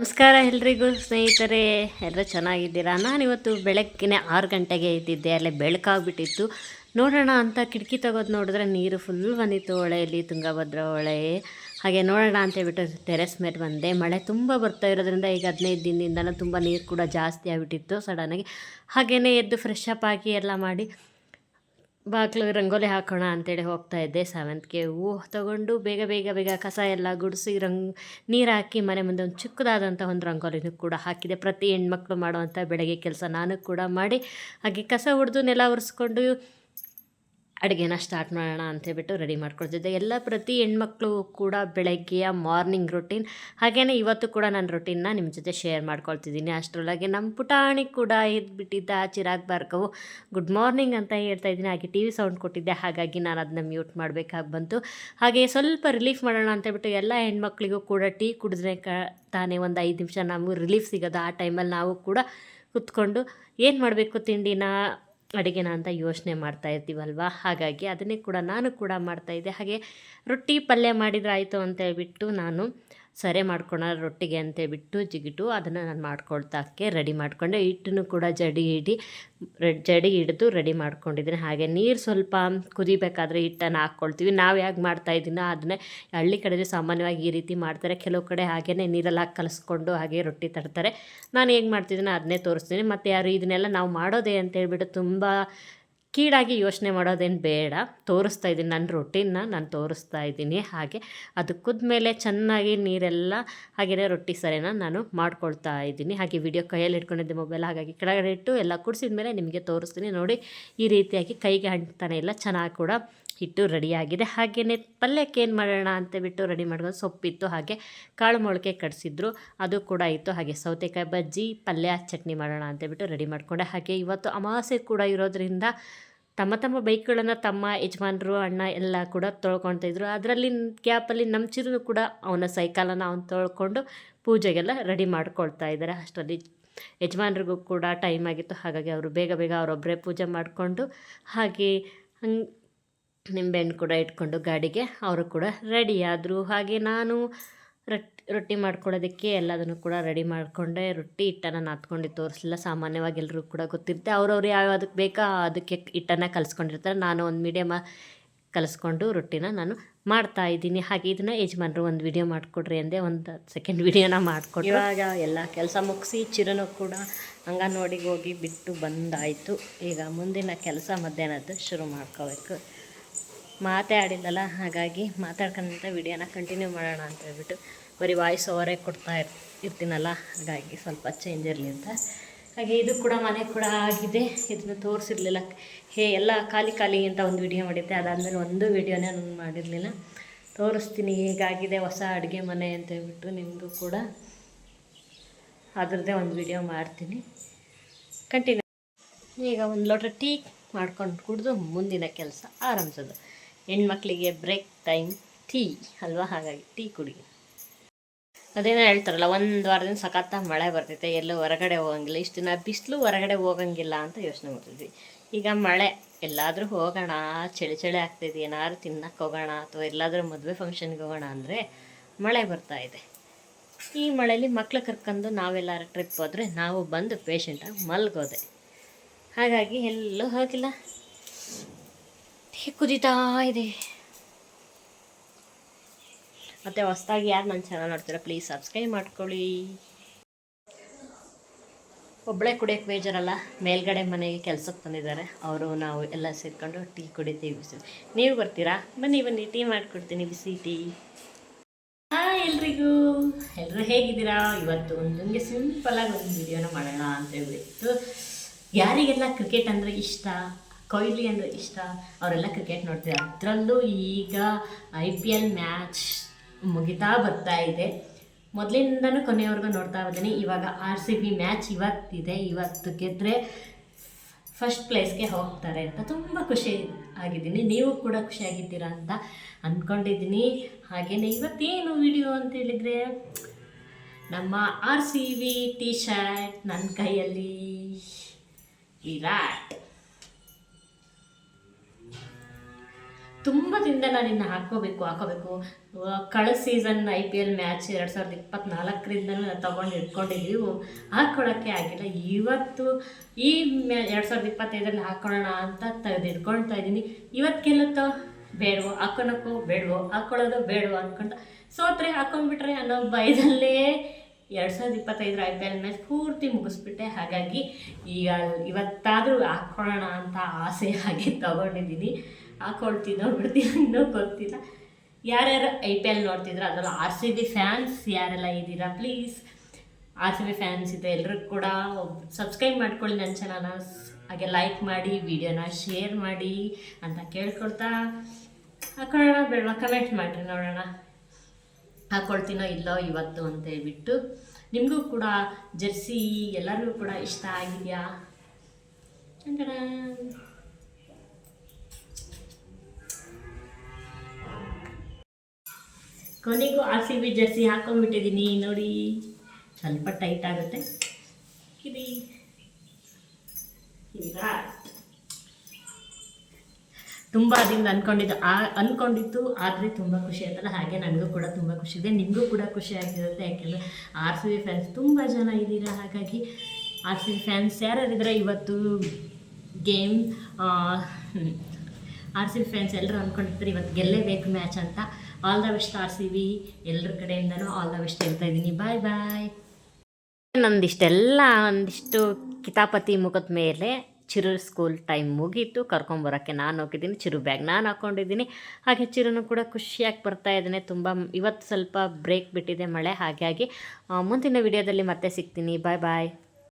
ನಮಸ್ಕಾರ ಎಲ್ರಿಗೂ ಸ್ನೇಹಿತರೆ, ಎಲ್ಲರೂ ಚೆನ್ನಾಗಿದ್ದೀರಾ? ನಾನಿವತ್ತು ಬೆಳಗ್ಗಿನ ಆರು ಗಂಟೆಗೆ ಇದ್ದಿದ್ದೆ ಅಲ್ಲೇ ಬೆಳಕಾಗ್ಬಿಟ್ಟಿತ್ತು. ನೋಡೋಣ ಅಂತ ಕಿಟಕಿ ತೆಗೆದು ನೋಡಿದ್ರೆ ನೀರು ಫುಲ್ ಬಂದಿತ್ತು, ಹೊಳೆಯಲ್ಲಿ ತುಂಗಭದ್ರಾ ಹೊಳೆ. ಹಾಗೆ ನೋಡೋಣ ಅಂತ ಹೇಳ್ಬಿಟ್ಟು ಟೆರೆಸ್ ಮೇಲೆ ಬಂದೆ. ಮಳೆ ತುಂಬ ಬರ್ತಾ ಇರೋದ್ರಿಂದ ಈಗ ಹದಿನೈದು ದಿನದಿಂದಲೂ ತುಂಬ ನೀರು ಕೂಡ ಜಾಸ್ತಿ ಆಗಿಬಿಟ್ಟಿತ್ತು ಸಡನ್ನಾಗಿ ಹಾಗೆಯೇ ಎದ್ದು ಫ್ರೆಶ್ ಅಪ್ ಆಗಿ ಎಲ್ಲ ಮಾಡಿ ಬಾಗಿಲು ರಂಗೋಲಿ ಹಾಕೋಣ ಅಂತೇಳಿ ಹೋಗ್ತಾ ಇದ್ದೆ ಸಾವಂತಿಗೆ ಹೂವು ತಗೊಂಡು ಬೇಗ ಬೇಗ ಬೇಗ ಕಸ ಎಲ್ಲ ಗುಡಿಸಿ ರಂಗ್, ನೀರು ಹಾಕಿ ಮನೆ ಮುಂದೆ ಒಂದು ಚಿಕ್ಕದಾದಂಥ ಒಂದು ರಂಗೋಲಿನೂ ಕೂಡ ಹಾಕಿದೆ. ಪ್ರತಿ ಹೆಣ್ಮಕ್ಳು ಮಾಡುವಂಥ ಬೆಳಗ್ಗೆ ಕೆಲಸ ನಾನು ಕೂಡ ಮಾಡಿ, ಹಾಗೆ ಕಸ ಹೊಡೆದು ನೆಲ ಒರೆಸ್ಕೊಂಡು ಅಡುಗೆನ ಸ್ಟಾರ್ಟ್ ಮಾಡೋಣ ಅಂತೇಳ್ಬಿಟ್ಟು ರೆಡಿ ಮಾಡ್ಕೊಳ್ತಿದ್ದೆ. ಎಲ್ಲ ಪ್ರತಿ ಹೆಣ್ಮಕ್ಳು ಕೂಡ ಬೆಳಗ್ಗೆಯ ಮಾರ್ನಿಂಗ್ ರೊಟೀನ್ ಹಾಗೆಯೇ ಇವತ್ತು ಕೂಡ ನನ್ನ ರೊಟೀನ್ನ ನಿಮ್ಮ ಜೊತೆ ಶೇರ್ ಮಾಡ್ಕೊಳ್ತಿದ್ದೀನಿ. ಅಷ್ಟರೊಳಗೆ ನಮ್ಮ ಪುಟಾಣಿ ಕೂಡ ಇದ್ಬಿಟ್ಟಿದ್ದ, ಚಿರಾಗ್ ಭಾರ್ಗವು. ಗುಡ್ ಮಾರ್ನಿಂಗ್ ಅಂತ ಹೇಳ್ತಾ ಇದ್ದೀನಿ. ಹಾಗೆ ಟಿ ವಿ ಸೌಂಡ್ ಕೊಟ್ಟಿದ್ದೆ. ಹಾಗಾಗಿ ನಾನು ಅದನ್ನ ಮ್ಯೂಟ್ ಮಾಡಬೇಕಾಗಿ ಬಂತು. ಹಾಗೆ ಸ್ವಲ್ಪ ರಿಲೀಫ್ ಮಾಡೋಣ ಅಂತೇಳ್ಬಿಟ್ಟು ಎಲ್ಲ ಹೆಣ್ಮಕ್ಳಿಗೂ ಕೂಡ ಟೀ ಕುಡಿದ್ರೆ ಕ, ತಾನೇ ಒಂದು ಐದು ನಿಮಿಷ ನಮಗೂ ರಿಲೀಫ್ ಸಿಗೋದು. ಆ ಟೈಮಲ್ಲಿ ನಾವು ಕೂಡ ಕುತ್ಕೊಂಡು ಏನು ಮಾಡಬೇಕು ತಿಂಡಿನ? ಅಡುಗೆನ ಅಂತ ಯೋಚನೆ ಮಾಡ್ತಾ ಇರ್ತೀವಲ್ವ? ಹಾಗಾಗಿ ಅದನ್ನೇ ಕೂಡ ನಾನು ಕೂಡ ಮಾಡ್ತಾಯಿದ್ದೆ ಹಾಗೆ ರೊಟ್ಟಿ ಪಲ್ಯ ಮಾಡಿದ್ರಾಯಿತು ಅಂತ ಹೇಳ್ಬಿಟ್ಟು ನಾನು ಸರೆ ಮಾಡ್ಕೊಳ ರೊಟ್ಟಿಗೆ ಅಂತೇಳ್ಬಿಟ್ಟು ಜಿಗಿಟು ಅದನ್ನು ನಾನು ಮಾಡ್ಕೊಳ್ತಾಕೆ ರೆಡಿ ಮಾಡಿಕೊಂಡೆ. ಹಿಟ್ಟನ್ನು ಕೂಡ ಜಡಿ ಹಿಡಿ ಜಡಿ ಹಿಡಿದು ರೆಡಿ ಮಾಡ್ಕೊಂಡಿದ್ದೀನಿ. ಹಾಗೆ ನೀರು ಸ್ವಲ್ಪ ಕುದಿಬೇಕಾದ್ರೆ ಹಿಟ್ಟನ್ನು ಹಾಕ್ಕೊಳ್ತೀವಿ. ನಾವು ಹೇಗೆ ಮಾಡ್ತಾಯಿದ್ದೀನೋ ಅದನ್ನೇ ಹಳ್ಳಿ ಕಡೆ ಸಾಮಾನ್ಯವಾಗಿ ಈ ರೀತಿ ಮಾಡ್ತಾರೆ. ಕೆಲವು ಕಡೆ ಹಾಗೇ ನೀರೆಲ್ಲ ಕಲಿಸ್ಕೊಂಡು ಹಾಗೆ ರೊಟ್ಟಿ ತರ್ತಾರೆ. ನಾನು ಹೇಗೆ ಮಾಡ್ತಿದ್ದೀನೋ ಅದನ್ನೇ ತೋರಿಸ್ತೀನಿ. ಮತ್ತು ಯಾರು ಇದನ್ನೆಲ್ಲ ನಾವು ಮಾಡೋದೇ ಅಂತ ಹೇಳ್ಬಿಟ್ಟು ತುಂಬ ಕೀಳಾಗಿ ಯೋಚನೆ ಮಾಡೋದೇನು ಬೇಡ. ತೋರಿಸ್ತಾ ಇದ್ದೀನಿ ನನ್ನ ರೊಟ್ಟಿನ ನಾನು ತೋರಿಸ್ತಾ ಇದ್ದೀನಿ ಹಾಗೆ. ಅದು ಕುದ್ಮೇಲೆ ಚೆನ್ನಾಗಿ ನೀರೆಲ್ಲ ಹಾಗೆಯೇ ರೊಟ್ಟಿ ಸರಿನ ನಾನು ಮಾಡ್ಕೊಳ್ತಾ ಇದ್ದೀನಿ. ಹಾಗೆ ವಿಡಿಯೋ ಕೈಯಲ್ಲಿ ಇಟ್ಕೊಂಡಿದ್ದೆ ಮೊಬೈಲ್ ಹಾಗಾಗಿ ಕೆಳಗಡೆ ಇಟ್ಟು ಎಲ್ಲ ಕುಡಿಸಿದ ಮೇಲೆ ನಿಮಗೆ ತೋರಿಸ್ತೀನಿ ನೋಡಿ. ಈ ರೀತಿಯಾಗಿ ಕೈಗೆ ಅಂಟ್ತಾನೆ ಇಲ್ಲ ಚೆನ್ನಾಗಿ ಕೂಡ ಹಿಟ್ಟು ರೆಡಿಯಾಗಿದೆ ಹಾಗೆಯೇ ಪಲ್ಯಕ್ಕೆ ಏನು ಮಾಡೋಣ ಅಂತ ಬಿಟ್ಟು ರೆಡಿ ಮಾಡ್ಕೊಂಡು ಸೊಪ್ಪಿತ್ತು ಹಾಗೆ ಕಾಳು ಮೊಳಕೆ ಕಡಿಸಿದ್ರು ಅದು ಕೂಡ ಇತ್ತು ಹಾಗೆ ಸೌತೆಕಾಯಿ ಬಜ್ಜಿ, ಪಲ್ಯ, ಚಟ್ನಿ ಮಾಡೋಣ ಅಂತೇಳ್ಬಿಟ್ಟು ರೆಡಿ ಮಾಡಿಕೊಂಡೆ. ಹಾಗೆ ಇವತ್ತು ಅಮಾವಾಸ್ಯೆ ಕೂಡ ಇರೋದ್ರಿಂದ ತಮ್ಮ ತಮ್ಮ ಬೈಕ್ಗಳನ್ನು ತಮ್ಮ ಯಜಮಾನರು, ಅಣ್ಣ ಎಲ್ಲ ಕೂಡ ತೊಳ್ಕೊಳ್ತಾಯಿದ್ರು ಅದರಲ್ಲಿ ಕ್ಯಾಪಲ್ಲಿ ನಮ್ಮ ಕೂಡ ಅವನ ಸೈಕಲನ್ನು ಅವನು ತೊಳ್ಕೊಂಡು ಪೂಜೆಗೆಲ್ಲ ರೆಡಿ ಮಾಡ್ಕೊಳ್ತಾ ಇದ್ದಾರೆ ಅಷ್ಟರಲ್ಲಿ ಯಜಮಾನ್ರಿಗೂ ಕೂಡ ಟೈಮ್ ಆಗಿತ್ತು. ಹಾಗಾಗಿ ಅವರು ಬೇಗ ಬೇಗ ಅವರೊಬ್ಬರೇ ಪೂಜೆ ಮಾಡಿಕೊಂಡು ಹಾಗೆ ಹಂಗೆ ನಿಂಬೆಹಣ್ಣು ಕೂಡ ಇಟ್ಕೊಂಡು ಗಾಡಿಗೆ ಅವರು ಕೂಡ ರೆಡಿಯಾದರು ಹಾಗೆ ನಾನು ರೊಟ್ಟಿ ರೊಟ್ಟಿ ಮಾಡ್ಕೊಳ್ಳೋದಕ್ಕೆ ಎಲ್ಲದನ್ನು ಕೂಡ ರೆಡಿ ಮಾಡಿಕೊಂಡೆ. ರೊಟ್ಟಿ, ಹಿಟ್ಟನ್ನು ನಾದ್ಕೊಂಡು ತೋರಿಸಲಿಲ್ಲ. ಸಾಮಾನ್ಯವಾಗಿ ಎಲ್ಲರೂ ಕೂಡ ಗೊತ್ತಿರುತ್ತೆ. ಅವ್ರವ್ರು ಅದಕ್ಕೆ ಬೇಕಾ ಅದಕ್ಕೆ ಹಿಟ್ಟನ್ನು ಕಲಿಸ್ಕೊಂಡಿರ್ತಾರೆ. ನಾನು ಒಂದು ಮೀಡಿಯಮ ಕಲಿಸ್ಕೊಂಡು ರೊಟ್ಟಿನ ನಾನು ಮಾಡ್ತಾ ಇದ್ದೀನಿ. ಹಾಗೆ ಇದನ್ನು ಯಜಮಾನರು ಒಂದು ವಿಡಿಯೋ ಮಾಡಿಕೊಡ್ರಿ ಅಂದೆ. ಒಂದು ಸೆಕೆಂಡ್ ವಿಡಿಯೋನ ಮಾಡಿಕೊಡ್ರಿ ಇವಾಗ ಎಲ್ಲ ಕೆಲಸ ಮುಗಿಸಿ ಚಿರನು ಕೂಡ ಅಂಗನವಾಡಿಗೆ ಹೋಗಿ ಬಿಟ್ಟು ಬಂದಾಯಿತು. ಈಗ ಮುಂದಿನ ಕೆಲಸ ಮಧ್ಯಾಹ್ನದ್ದು ಶುರು ಮಾಡ್ಕೋಬೇಕು. ಮಾತೇ ಆಡಿಲ್ಲಲ್ಲ ಹಾಗಾಗಿ ಮಾತಾಡ್ಕೊಂತ ವಿಡಿಯೋನ ಕಂಟಿನ್ಯೂ ಮಾಡೋಣ ಅಂತ ಹೇಳ್ಬಿಟ್ಟು ಬರೀ ವಾಯ್ಸ್ ಓವರೇ ಕೊಡ್ತಾ ಇರ್, ಇರ್ತೀನಲ್ಲ? ಹಾಗಾಗಿ ಸ್ವಲ್ಪ ಚೇಂಜ್ ಇರಲಿ ಅಂತ. ಹಾಗೆ ಇದು ಕೂಡ ಮನೆ ಕೂಡ ಆಗಿದೆ. ಇದನ್ನು ತೋರಿಸಿರ್ಲಿಲ್ಲ. ಹೇ, ಎಲ್ಲ ಖಾಲಿ ಖಾಲಿ ಅಂತ ಒಂದು ವಿಡಿಯೋ ಮಾಡಿದ್ದೆ. ಅದಾದಮೇಲೆ ಒಂದು ವಿಡಿಯೋನೇ ನಾನು ಮಾಡಿರಲಿಲ್ಲ. ತೋರಿಸ್ತೀನಿ, ಹೇಗಾಗಿದೆ ಹೊಸ ಅಡುಗೆ ಮನೆ ಅಂತ ಹೇಳ್ಬಿಟ್ಟು ನಿಮಗೂ ಕೂಡ. ಅದರದ್ದೇ ಒಂದು ವಿಡಿಯೋ ಮಾಡ್ತೀನಿ. ಕಂಟಿನ್ಯೂ ಈಗ ಒಂದು ಲೋಟ ಟೀ ಮಾಡ್ಕೊಂಡು ಕುಡಿದು ಮುಂದಿನ ಕೆಲಸ ಆರಂಭಿಸೋದು. ಹೆಣ್ಮಕ್ಳಿಗೆ ಬ್ರೇಕ್ ಟೈಮ್ ಟೀ ಅಲ್ವಾ? ಹಾಗಾಗಿ ಟೀ ಕುಡಿ ಅದೇನೋ ಹೇಳ್ತಾರಲ್ಲ, ಒಂದು ವಾರದಿಂದ ಸಖತ್ತ ಮಳೆ ಬರ್ತೈತೆ, ಎಲ್ಲೂ ಹೊರಗಡೆ ಹೋಗಂಗಿಲ್ಲ, ಇಷ್ಟು ದಿನ ಬಿಸಿಲು ಹೊರಗಡೆ ಹೋಗಂಗಿಲ್ಲ ಅಂತ ಯೋಚನೆ ಮಾಡ್ತಿದ್ವಿ. ಈಗ ಮಳೆ, ಎಲ್ಲಾದರೂ ಹೋಗೋಣ, ಚಳಿ ಚಳಿ ಆಗ್ತಿದೆ ಏನಾದ್ರು ತಿನ್ನಕ್ಕೆ ಹೋಗೋಣ, ಅಥವಾ ಎಲ್ಲಾದರೂ ಮದುವೆ ಫಂಕ್ಷನ್ಗೆ ಹೋಗೋಣ ಅಂದರೆ ಮಳೆ ಬರ್ತಾ ಇದೆ. ಈ ಮಳೆಯಲ್ಲಿ ಮಕ್ಳು ಕರ್ಕೊಂಡು ನಾವೆಲ್ಲರೂ ಟ್ರಿಪ್ ಹೋದರೆ ನಾವು ಬಂದು ಪೇಷಂಟಾಗಿ ಮಲ್ಗೋದೆ. ಹಾಗಾಗಿ ಎಲ್ಲೂ ಹೋಗಿಲ್ಲ. ಕುದೀತಾ ಇದೆ. ಮತ್ತು ಹೊಸ್ದಾಗಿ ಯಾರು ನನ್ನ ಚಾನಲ್ ನೋಡ್ತೀರಾ ಪ್ಲೀಸ್ ಸಬ್ಸ್ಕ್ರೈಬ್ ಮಾಡ್ಕೊಳ್ಳಿ. ಒಬ್ಬಳೇ ಕುಡಿಯೋಕೆ ಬೇಜಾರಲ್ಲ, ಮೇಲ್ಗಡೆ ಮನೆಗೆ ಕೆಲಸಕ್ಕೆ ಬಂದಿದ್ದಾರೆ. ಅವರು, ನಾವು ಎಲ್ಲ ಸೇರಿಕೊಂಡು ಟೀ ಕುಡಿತೀವಿ. ಬಿಸಿ ನೀವು ಬರ್ತೀರಾ? ಬನ್ನಿ ಬನ್ನಿ, ಟೀ ಮಾಡಿಕೊಡ್ತೀನಿ, ಬಿಸಿ ಟೀ. ಹಾಯ್ ಎಲ್ರಿಗೂ. ಎಲ್ಲರೂ ಹೇಗಿದ್ದೀರಾ? ಇವತ್ತು ಒಂದು ನಿಮಗೆ ಸಿಂಪಲಾಗಿ ಒಂದು ವಿಡಿಯೋನ ಮಾಡೋಣ ಅಂತ ಹೇಳ್ಬಿಟ್ಟು. ಯಾರಿಗೆಲ್ಲ ಕ್ರಿಕೆಟ್ ಅಂದರೆ ಇಷ್ಟ, ಕೊಹ್ಲಿ ಅಂದರೆ ಇಷ್ಟ, ಅವರೆಲ್ಲ ಕ್ರಿಕೆಟ್ ನೋಡ್ತೀರಾ? ಅದರಲ್ಲೂ ಈಗ ಐ ಪಿ ಎಲ್ ಮ್ಯಾಚ್ ಮುಗಿತಾ ಬರ್ತಾ ಇದೆ. ಮೊದಲಿಂದನೂ ಕೊನೆಯವರೆಗೂ ನೋಡ್ತಾ ಇದ್ದೀನಿ. ಇವಾಗ ಆರ್ ಸಿ ಬಿ ಮ್ಯಾಚ್ ಇವತ್ತಿದೆ. ಇವತ್ತು ಗೆದ್ದರೆ ಫಸ್ಟ್ ಪ್ಲೇಸ್ಗೆ ಹೋಗ್ತಾರೆ ಅಂತ ತುಂಬ ಖುಷಿ ಆಗಿದ್ದೀನಿ. ನೀವು ಕೂಡ ಖುಷಿಯಾಗಿದ್ದೀರಾ ಅಂತ ಅಂದ್ಕೊಂಡಿದ್ದೀನಿ ಹಾಗೆಯೇ ಇವತ್ತೇನು ವಿಡಿಯೋ ಅಂತ ಹೇಳಿದರೆ ನಮ್ಮ R C B T shirt ನನ್ನ ಕೈಯಲ್ಲಿ. ವಿರಾಟ್. ತುಂಬ ದಿನದಿಂದ ನಾನು ಹಾಕೋಬೇಕು ಹಾಕೋಬೇಕು ಕಳೆದ season I P L match ಎರಡು ಸಾವಿರದ ಇಪ್ಪತ್ತ್ನಾಲ್ಕರಿಂದಲೂ ನಾನು ತೊಗೊಂಡು ಇಟ್ಕೊಂಡಿದ್ದೀವಿ ಹಾಕ್ಕೊಳ್ಳೋಕ್ಕೆ ಆಗಿಲ್ಲ. ಇವತ್ತು ಈ ಮ್ಯಾ, ಎರಡು ಸಾವಿರದ ಇಪ್ಪತ್ತೈದರಲ್ಲಿ ಹಾಕ್ಕೊಳ್ಳೋಣ ಅಂತ ತೆಗೆದು ಇಟ್ಕೊಳ್ತಾ ಇದ್ದೀನಿ. ಇವತ್ತು ಗೆಲ್ಲುತ್ತೋ ಬೇಡವೋ, ಹಾಕೊಳಕ್ಕೋ ಬೇಡವೋ ಹಾಕ್ಕೊಳ್ಳೋದು ಬೇಡವೋ ಅಂದ್ಕೊಂಡು ಸೋತ್ರೆ, ಹಾಕೊಂಡ್ಬಿಟ್ರೆ ಅನ್ನೋ ಭಯದಲ್ಲೇ ಎರಡು ಸಾವಿರದ ಇಪ್ಪತ್ತೈದರ ಐ ಪಿ ಎಲ್ ಮ್ಯಾಚ್ ಪೂರ್ತಿ ಮುಗಿಸ್ಬಿಟ್ಟೆ. ಹಾಗಾಗಿ ಈಗ ಇವತ್ತಾದರೂ ಹಾಕ್ಕೊಳ್ಳೋಣ ಅಂತ ಆಸೆ ಹಾಗೆ ತಗೊಂಡಿದ್ದೀನಿ. ಹಾಕ್ಕೊಳ್ತೀನೋ ಬಿಡ್ತೀನೋ ಗೊತ್ತಿಲ್ಲ. ಯಾರ್ಯಾರು ಐ ಪಿ ಎಲ್ ನೋಡ್ತಿದ್ರು ಅದರಲ್ಲೂ ಆರ್ ಸಿ ಬಿ ಫ್ಯಾನ್ಸ್ ಯಾರೆಲ್ಲ ಇದ್ದೀರಾ please R C B fans ಇದೆ ಎಲ್ಲರಿಗೂ ಕೂಡ ಸಬ್ಸ್ಕ್ರೈಬ್ ಮಾಡ್ಕೊಳ್ಳಿ ನನ್ನ ಚಾನಲ್ನ ಹಾಗೆ ಲೈಕ್ ಮಾಡಿ ವಿಡಿಯೋನ ಶೇರ್ ಮಾಡಿ ಅಂತ ಕೇಳ್ಕೊಳ್ತಾ ಹಾಕೊಳ್ಳೋಣ ಬೇಡ ಕಮೆಂಟ್ ಮಾಡಿರಿ ನೋಡೋಣ. ಹಾಕೊಳ್ತೀನೋ ಇಲ್ಲೋ ಇವತ್ತು ಅಂತ ಹೇಳ್ಬಿಟ್ಟು. ನಿಮಗೂ ಕೂಡ ಜರ್ಸಿ, ಎಲ್ಲರಿಗೂ ಕೂಡ ಇಷ್ಟ ಆಗಿದೆಯಾ? ಕೊನೆಗೂ ಆರ್ ಸಿ ಬಿ ಜರ್ಸಿ ಹಾಕೊಂಡ್ಬಿಟ್ಟಿದ್ದೀನಿ, ನೋಡಿ. ಸ್ವಲ್ಪ ಟೈಟ್ ಆಗುತ್ತೆ. ಕಿರಿ ಈಗ ತುಂಬ ಅದರಿಂದ ಅಂದ್ಕೊಂಡಿದ್ದು ಆ ಅಂದ್ಕೊಂಡಿತ್ತು ಆದರೆ ತುಂಬ ಖುಷಿ ಆಯ್ತಲ್ಲ. ಹಾಗೆ ನನಗೂ ಕೂಡ ತುಂಬ ಖುಷಿ ಇದೆ. ನಿಮಗೂ ಕೂಡ ಖುಷಿ ಆಗಿರುತ್ತೆ. ಯಾಕೆಂದರೆ ಆರ್ ಸಿ ಬಿ ಫ್ಯಾನ್ಸ್ ತುಂಬ ಜನ ಇದ್ದೀರಾ? ಹಾಗಾಗಿ ಆರ್ ಸಿ ಬಿ ಫ್ಯಾನ್ಸ್ ಯಾರ್ಯಾರಿದ್ರೆ ಇವತ್ತು ಗೇಮ್ ಆರ್ ಸಿ ಫ್ಯಾನ್ಸ್ ಎಲ್ಲರೂ ಅಂದ್ಕೊಂಡಿರ್ತಾರೆ ಇವತ್ತು ಗೆಲ್ಲೇಬೇಕು ಮ್ಯಾಚ್ ಅಂತ. All the best R C B ಎಲ್ಲರ ಕಡೆಯಿಂದನೂ ಆಲ್ ದ ಬೆಸ್ಟ್ ಹೇಳ್ತಾ ಇದ್ದೀನಿ. ಬಾಯ್ ಬಾಯ್ ನಂದಿಷ್ಟೆಲ್ಲ ಒಂದಿಷ್ಟು ಕಿತಾಪತಿ ಮುಖದ ಮೇಲೆ ಚಿರು ಸ್ಕೂಲ್ ಟೈಮ್ ಮುಗೀತು. ಕರ್ಕೊಂಬರೋಕ್ಕೆ ನಾನು ಹೋಗಿದ್ದೀನಿ, ಚಿರು ಬ್ಯಾಗ್ ನಾನು ಹಾಕ್ಕೊಂಡಿದ್ದೀನಿ ಹಾಗೆ ಚಿರುನು ಕೂಡ ಖುಷಿಯಾಗಿ ಬರ್ತಾ ಇದ್ದಾನೆ. ತುಂಬ ಇವತ್ತು ಸ್ವಲ್ಪ ಬ್ರೇಕ್ ಬಿಟ್ಟಿದೆ ಮಳೆ. ಹಾಗಾಗಿ ಮುಂದಿನ ವಿಡಿಯೋದಲ್ಲಿ ಮತ್ತೆ ಸಿಗ್ತೀನಿ. ಬಾಯ್ ಬಾಯ್